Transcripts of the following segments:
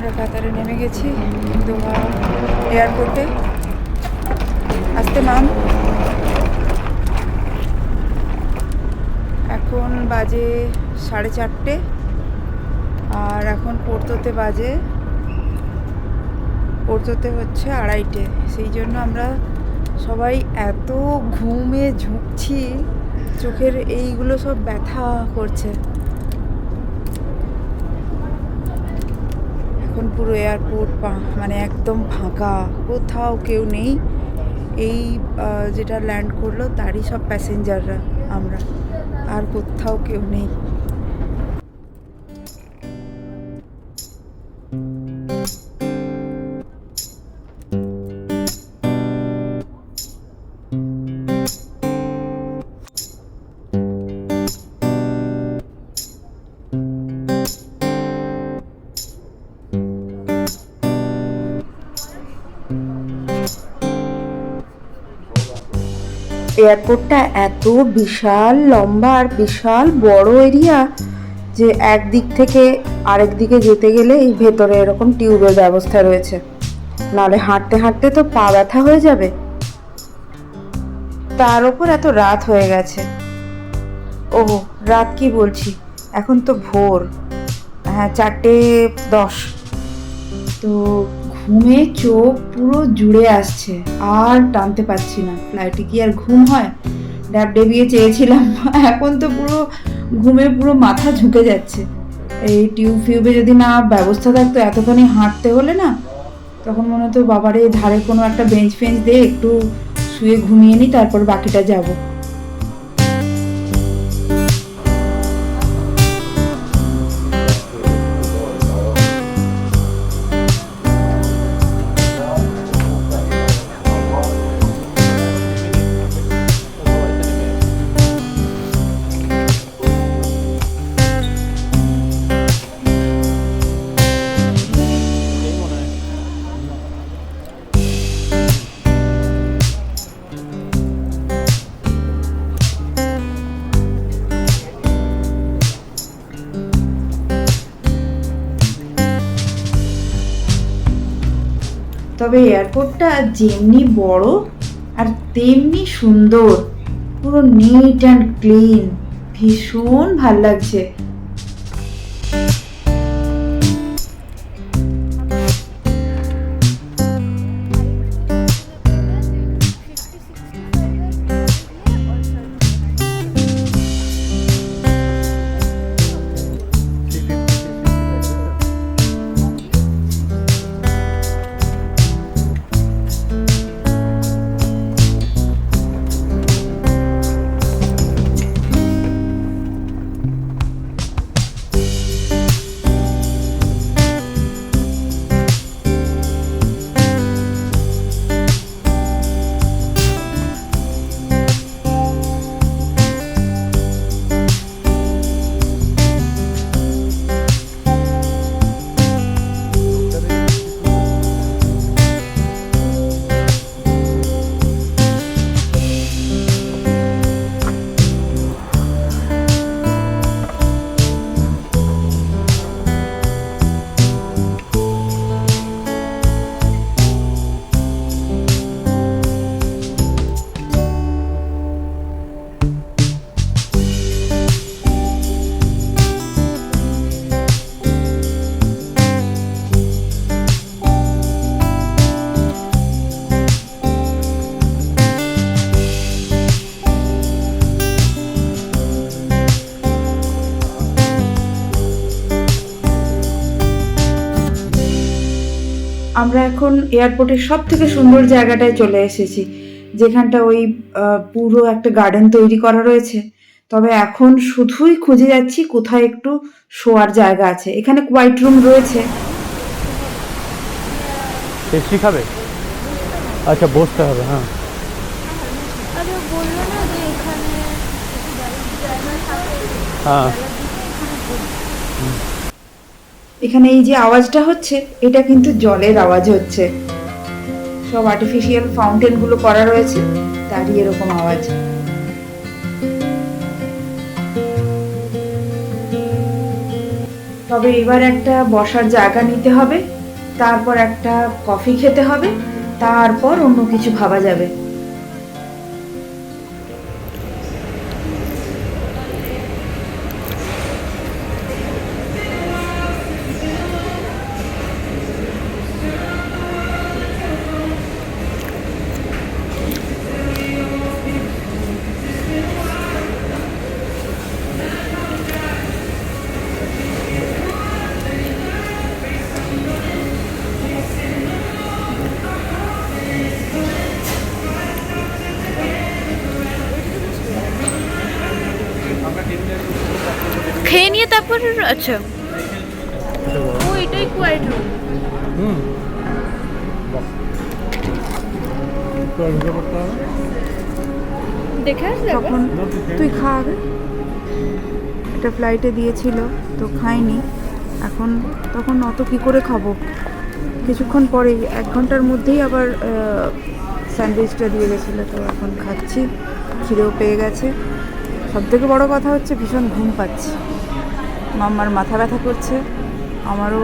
আমরা কাতারে নেমে গেছি দোহা এয়ারপোর্টে। আসতে নাম। এখন বাজে সাড়ে চারটে, আর এখন পড়তোতে বাজে, পড়তোতে হচ্ছে আড়াইটে। সেই জন্য আমরা সবাই এত ঘুমে ঝুঁকছি, চোখের এইগুলো সব ব্যথা করছে এখন পুরো এয়ারপোর্ট মানে একদম ফাঁকা, কোথাও কেউ নেই। এই যেটা ল্যান্ড করল, তারই সব প্যাসেঞ্জাররা আমরা। আর কোথাও কেউ নেই। এয়ারপোর্টটা এত বিশাল লম্বা আর বিশাল বড় এরিয়া যে একদিক থেকে আরেক দিকে যেতে গেলে এই ভেতরে এরকম টিউবের ব্যবস্থা রয়েছে। নাহলে হাঁটতে হাঁটতে তো পা ব্যথা হয়ে যাবে। তার ওপর এত রাত হয়ে গেছে। ও রাত কি বলছি? এখন তো ভোর। হ্যাঁ চারটে দশ। তো ঘুমে চোখ পুরো জুড়ে আসছে। আর টানতে পারছি না। ফ্লাইটে কি আর ঘুম হয়? ড্যাব ডেবিয়ে চেয়েছিলাম। এখন তো পুরো ঘুমে পুরো মাথা ঝুঁকে যাচ্ছে। এই টিউব ফিউবে যদি না ব্যবস্থা থাকতো এতখানি হাঁটতে হলে না, তখন মনে হতো, বাবারে ধারে কোনো একটা বেঞ্চ ফেঞ্চ দিয়ে একটু শুয়ে ঘুমিয়ে নিই তারপর বাকিটা যাব। তবে এয়ারপোর্টটা যেমনি বড় আর তেমনি সুন্দর পুরো নিট অ্যান্ড ক্লিন ভীষণ ভালো লাগছে। আমরা এখন এয়ারপোর্টের সব থেকে সুন্দর জায়গাটায় চলে এসেছি যেখানটা ওই পুরো একটা গার্ডেন তৈরি করা রয়েছে। তবে এখন শুধুই খুঁজে যাচ্ছি কোথায় একটু শোয়ার জায়গা আছে। এখানে হোয়াইট রুম রয়েছে। খাবে আচ্ছা বসতে হবে হ্যাঁ। হ্যাঁ। এখানে এই যে আওয়াজটা হচ্ছে, এটা কিন্তু জলের আওয়াজ হচ্ছে। সব আর্টিফিশিয়াল ফাউন্টেনগুলো করা রয়েছে, তারই এরকম আওয়াজ। তবে এবার একটা বসার জায়গা নিতে হবে, তারপর একটা কফি খেতে হবে, তারপর অন্য কিছু ভাবা যাবে। নিয়ে তারপর আচ্ছা। ও এটাই কোয়াইট রুম হুম। দেখে আসলে তখন তুই এটা ফ্লাইটে দিয়েছিল তো খাইনি। এখন তখন অত কি করে খাব? কিছুক্ষণ পরেই এক ঘণ্টার মধ্যেই আবার স্যান্ডউইচটা দিয়ে গেছিল তো এখন খাচ্ছি খিদেও পেয়ে গেছে। সব থেকে বড়ো কথা হচ্ছে ভীষণ ঘুম পাচ্ছে। মাম্মার মাথা ব্যথা করছে, আমারও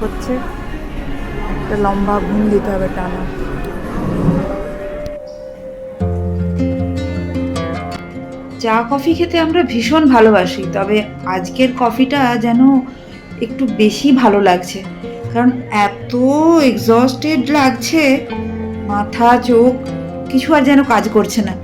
হচ্ছে। একটা লম্বা ঘুম দিতে হবে টানা। চা, কফি খেতে আমরা ভীষণ ভালোবাসি, তবে আজকের কফিটা যেন একটু বেশি ভালো লাগছে। কারণ এত এক্সস্টেড লাগছে, মাথা, চোখ, কিছু আর যেন কাজ করছে না।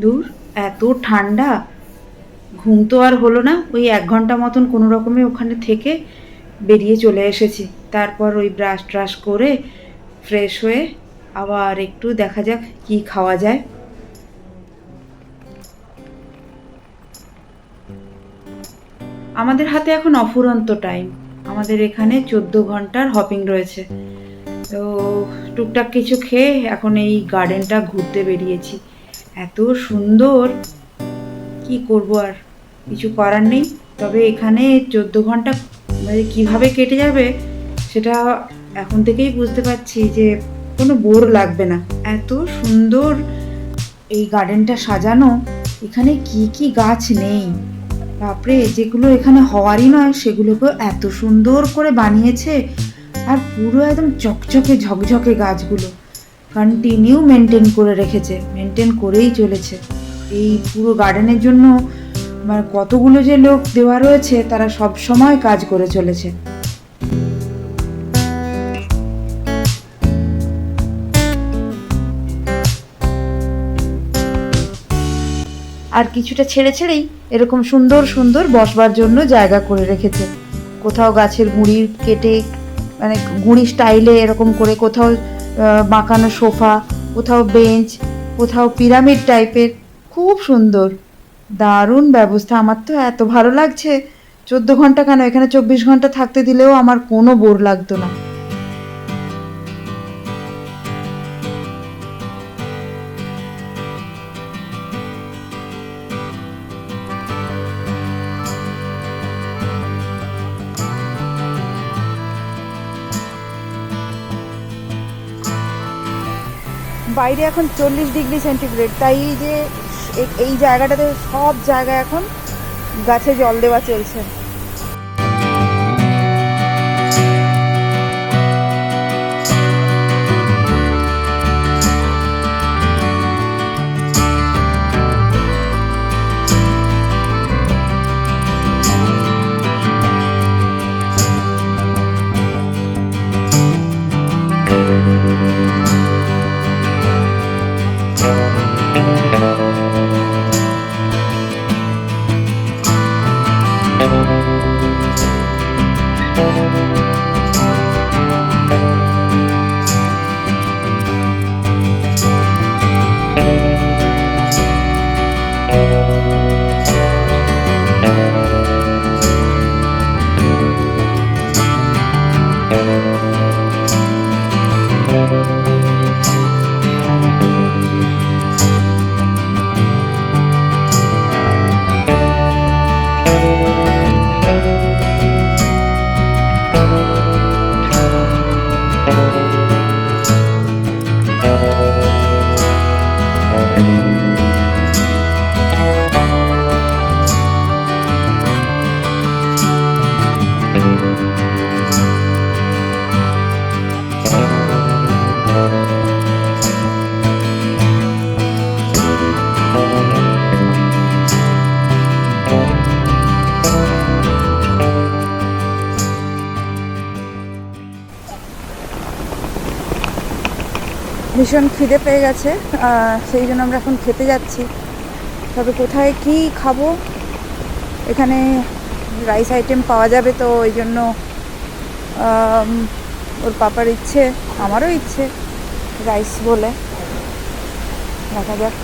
দূর? এত ঠান্ডা? ঘুম তো আর হলো না। ওই এক ঘণ্টা মতন কোনো রকমে ওখানে থেকে বেরিয়ে চলে এসেছি। তারপর ওই ব্রাশ ট্রাশ করে ফ্রেশ হয়ে আবার একটু দেখা যাক কি খাওয়া যায়। আমাদের হাতে এখন অফুরন্ত টাইম। আমাদের এখানে চোদ্দ ঘণ্টার হপিং রয়েছে। তো টুকটাক কিছু খেয়ে এখন এই গার্ডেনটা ঘুরতে বেরিয়েছি। এত সুন্দর। কি করব আর? কিছু করার নেই। তবে এখানে চোদ্দ ঘণ্টা মানে কীভাবে কেটে যাবে সেটা এখন থেকেই বুঝতে পারছি যে কোনো বোর লাগবে না। এত সুন্দর এই গার্ডেনটা সাজানো। এখানে কি কি গাছ নেই। বাপরে, যেগুলো এখানে হওয়ারই নয় সেগুলোকে এত সুন্দর করে বানিয়েছে। আর পুরো একদম চকচকে ঝকঝকে গাছগুলো। কন্টিনিউ মেনটেন করে রেখেছে মেনটেন করেই চলেছে। এই পুরো গার্ডেনের জন্য মানে কতগুলো যে লোক দেওয়া রয়েছে, তারা সব সময় কাজ করে চলেছে। আর কিছুটা ছেড়ে ছেড়েই এরকম সুন্দর সুন্দর বসবার জন্য জায়গা করে রেখেছে। কোথাও গাছের গুঁড়ি কেটে মানে গুঁড়ি স্টাইলে এরকম করে কোথাও বাঁকানো সোফা, কোথাও বেঞ্চ, কোথাও পিরামিড টাইপের। খুব সুন্দর। দারুণ ব্যবস্থা। আমার তো এত ভালো লাগছে। চোদ্দ ঘণ্টা কেন? এখানে চব্বিশ ঘণ্টা থাকতে দিলেও আমার কোনো বোর লাগতো না। বাইরে এখন চল্লিশ ডিগ্রি সেন্টিগ্রেড। তাই যে এই জায়গাটাতে সব জায়গায় এখন গাছে জল দেওয়া চলছে। ভীষণ খিদে পেয়ে গেছে সেই জন্য আমরা এখন খেতে যাচ্ছি। তবে কোথায় কি খাব? এখানে রাইস আইটেম পাওয়া যাবে তো, ওই জন্য ওর পাপার ইচ্ছে, আমারও ইচ্ছে রাইস বলে। দেখা যাক।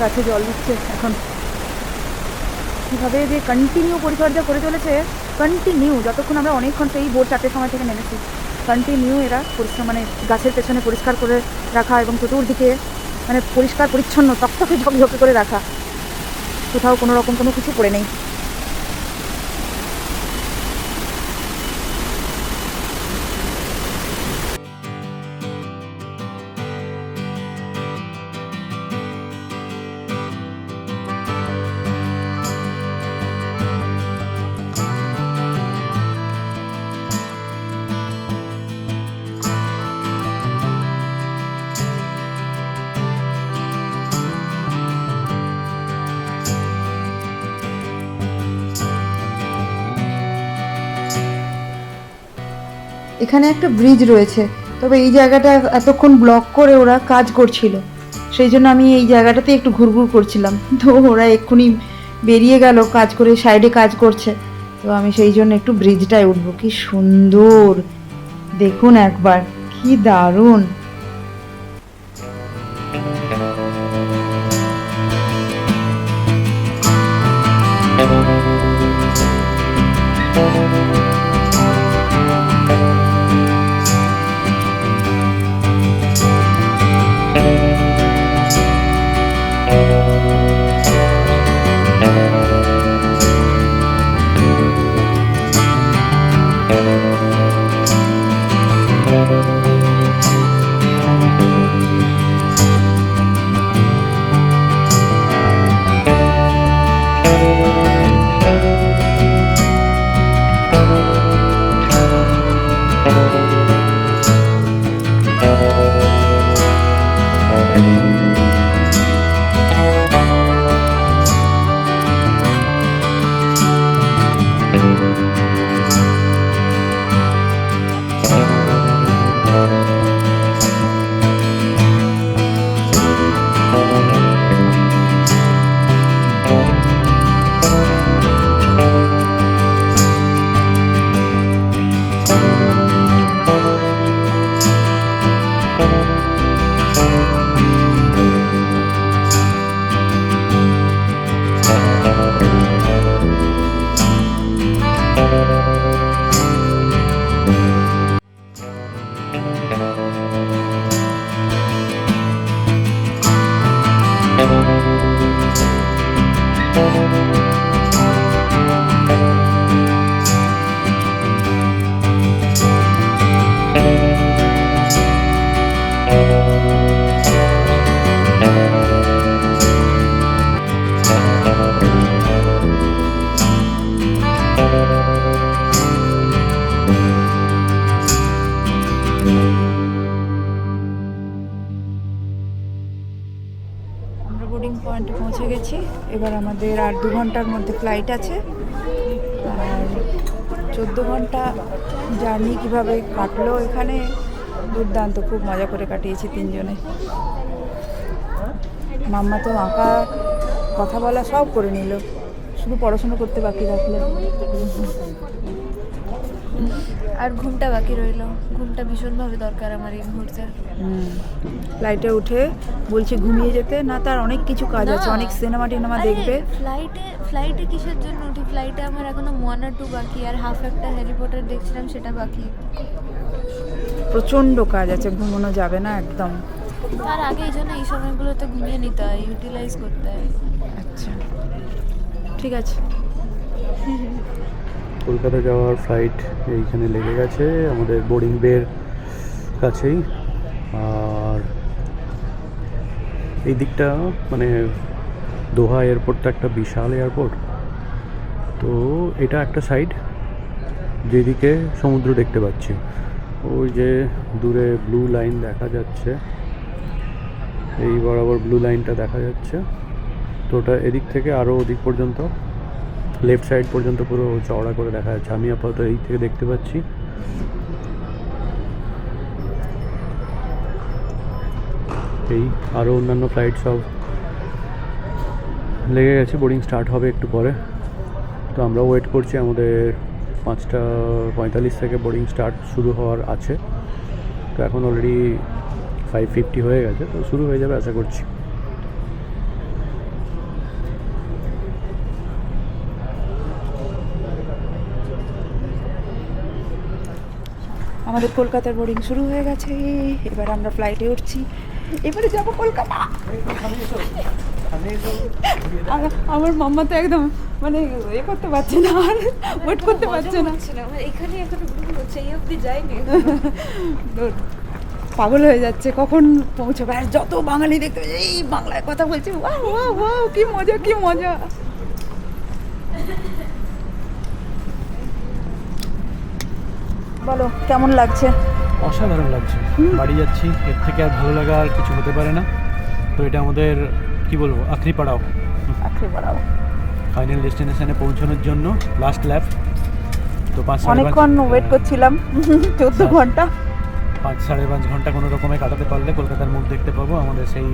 গাছে জল দিচ্ছে এখন। কীভাবে যে কন্টিনিউ পরিচর্যা করে চলেছে কন্টিনিউ যতক্ষণ আমরা অনেকক্ষণ সেই ভোর চারটের সময় থেকে নেমেছি কন্টিনিউ এরা পরিষ্কার মানে গাছের পেছনে পরিষ্কার করে রাখা এবং চতুর্দিকে মানে পরিষ্কার পরিচ্ছন্ন তক্তকে ঝকঝকে করে রাখা। কোথাও কোনো রকম কোনো কিছু করে নেই। এখানে একটা ব্রিজ রয়েছে। তবে এই জায়গাটা এতক্ষণ ব্লক করে ওরা কাজ করছিল। সেই জন্য আমি এই জায়গাটাতে একটু ঘুরঘুর করছিলাম। তো ওরা এক্ষুনি বেরিয়ে গেল, কাজ করে সাইডে কাজ করছে। তো আমি সেই জন্য একটু ব্রিজটায় উঠবো। কি সুন্দর! দেখুন একবার, কি দারুণ! আমাদের আর দু ঘণ্টার মধ্যে ফ্লাইট আছে। আর চোদ্দ ঘণ্টা জার্নি কীভাবে কাটলো এখানে, দুর্দান্ত, খুব মজা করে কাটিয়েছি তিনজনে। মাম্মা তো আঁকা, কথা বলা সব করে নিল। শুধু পড়াশোনা করতে বাকি রাখল। আর ঘুমটা বাকি রইল। ঘুমটা ভীষণভাবে দরকার আমার এই মুহূর্তে। ফ্লাইটে উঠে বলছে ঘুমিয়ে যেতে না তার অনেক কিছু কাজ আছে অনেক সিনেমা টিনেমা দেখবে। ফ্লাইটে ফ্লাইটে কিসের জন্য উঠি? ফ্লাইটে আমার এখনও ওয়ান আর টু বাকি আর হাফ একটা হ্যারি পটার দেখছিলাম সেটা বাকি। প্রচণ্ড কাজ আছে ঘুমানো যাবে না একদম। তার আগে এই জন্য এই সময়গুলোতে ঘুমিয়ে নিতে হয় ইউটিলাইজ করতে হয়। আচ্ছা। ঠিক আছে। কলকাতা যাওয়ার ফ্লাইট এইখানে লেগে গেছে, আমাদের বোর্ডিং বের কাছেই। আর এই দিকটা মানে দোহা এয়ারপোর্টটা একটা বিশাল এয়ারপোর্ট তো এটা একটা সাইড যেদিকে সমুদ্র দেখতে পাচ্ছি। ওই যে দূরে ব্লু লাইন দেখা যাচ্ছে। এই বরাবর ব্লু লাইনটা দেখা যাচ্ছে। তো ওটা এদিক থেকে আরও ওদিক পর্যন্ত। লেফট সাইড পর্যন্ত পুরো চওড়া করে দেখা যাচ্ছে। আমি আপাতত এই থেকে দেখতে পাচ্ছি। এই আরও অন্যান্য ফ্লাইট সব লেগে গেছে। বোর্ডিং স্টার্ট হবে একটু পরে। তো আমরা ওয়েট করছি। আমাদের পাঁচটা পঁয়তাল্লিশ থেকে বোর্ডিং স্টার্ট শুরু হওয়ার আছে। তো এখন অলরেডি ফাইভ ফিফটি হয়ে গেছে। তো শুরু হয়ে যাবে আশা করছি। আমাদের কলকাতার বোর্ডিং শুরু হয়ে গেছে। এবার আমরা ফ্লাইটে উঠছি। এবারে যাব কলকাতা। আমার- মাম্মা তো একদম মানে এ করতে পারছে না আর ওয়েট করতে পারছে না। আমার এখানে এখনও হচ্ছে এই অবধি যায়নি পাগল হয়ে যাচ্ছে। কখন পৌঁছবে? আর যত বাঙালি দেখতে এই বাংলায় কথা বলছে ওয়াও ওয়াও ওয়াও কি মজা কি মজা। বলো কেমন লাগছে? অসাধারণ লাগছে। বাড়ি যাচ্ছি এর থেকে আর ভালো লাগা আর কিছু হতে পারে না। তো এটা আমাদের কি বলব আখরি পাড়াও আখরি বাড়াও ফাইনাল ডেস্টিনেশনে পৌঁছানোর জন্য লাস্ট ল্যাপ তো পাঁচ সাড়ে অনেকক্ষণ ওয়েট করছিলাম চোদ্দ হ্যাঁ। ঘণ্টা। পাঁচ সাড়ে পাঁচ ঘণ্টা কোনো রকমে কাটাতে পারলে কলকাতার মুখ দেখতে পাবো। আমাদের সেই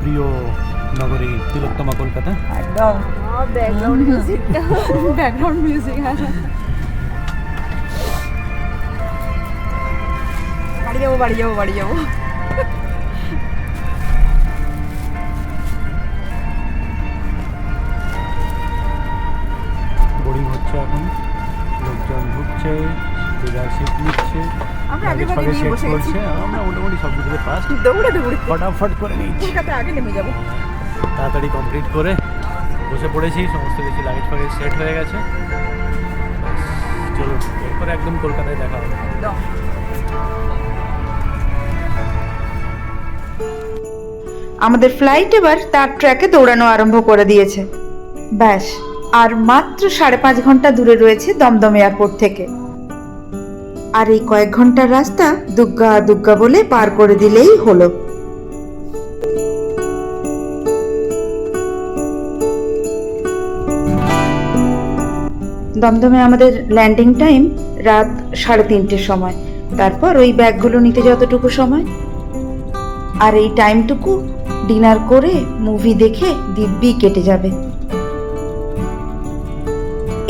প্রিয় নগরী তিলোত্তমা কলকাতা। একদম। ব্যাকগ্রাউন্ড মিউজিকটা ব্যাকগ্রাউন্ড মিউজিক হ্যাঁ। বাড়ি যাব বাড়ি যাব বাড়ি যাব। বোরিং হচ্ছে এখন। লোকজন ঢুকছে যে যার সিট নিচ্ছে। আমরা আগে ভাগে নিয়ে বসে গেছি। আমরা মোটামুটি সব দৌড়ে দৌড়ে। ফটাফট করে নিচ্ছি আগে নেমে যাব। তাড়াতাড়ি কমপ্লিট করে বসে পড়েছি সমস্ত কিছু লাগেজ ফাগেজ সেট হয়ে গেছে। চলুন এরপরে একদম কলকাতায় দেখা হবে। একদম। আমাদের ফ্লাইট এবার তার ট্র্যাকে দৌড়ানো আরম্ভ করে দিয়েছে। ব্যাস, আর মাত্র সাড়ে পাঁচ ঘণ্টা দূরে রয়েছে দমদম এয়ারপোর্ট থেকে। আর এই কয়েক ঘণ্টার রাস্তা দুগ্গা দুগ্গা বলে পার করে দিলেই হলো। দমদমে আমাদের ল্যান্ডিং টাইম রাত সাড়ে তিনটের সময়। তারপর ওই ব্যাগগুলো নিতে যতটুকু সময়। আর এই টাইমটুকু ডিনার করে মুভি দেখে দিব্যি কেটে যাবে।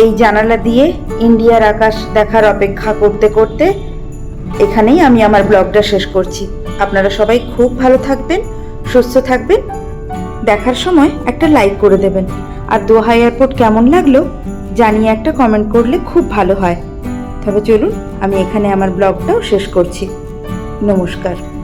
এই জানালা দিয়ে ইন্ডিয়ার আকাশ দেখার অপেক্ষা করতে করতে এখানেই আমি আমার ব্লগটা শেষ করছি। আপনারা সবাই খুব ভালো থাকবেন, সুস্থ থাকবেন। দেখার সময় একটা লাইক করে দেবেন। আর দোহা এয়ারপোর্ট কেমন লাগল জানিয়ে একটা কমেন্ট করলে খুব ভালো হয়। তবে চলুন, আমি এখানে আমার ব্লগটাও শেষ করছি। নমস্কার।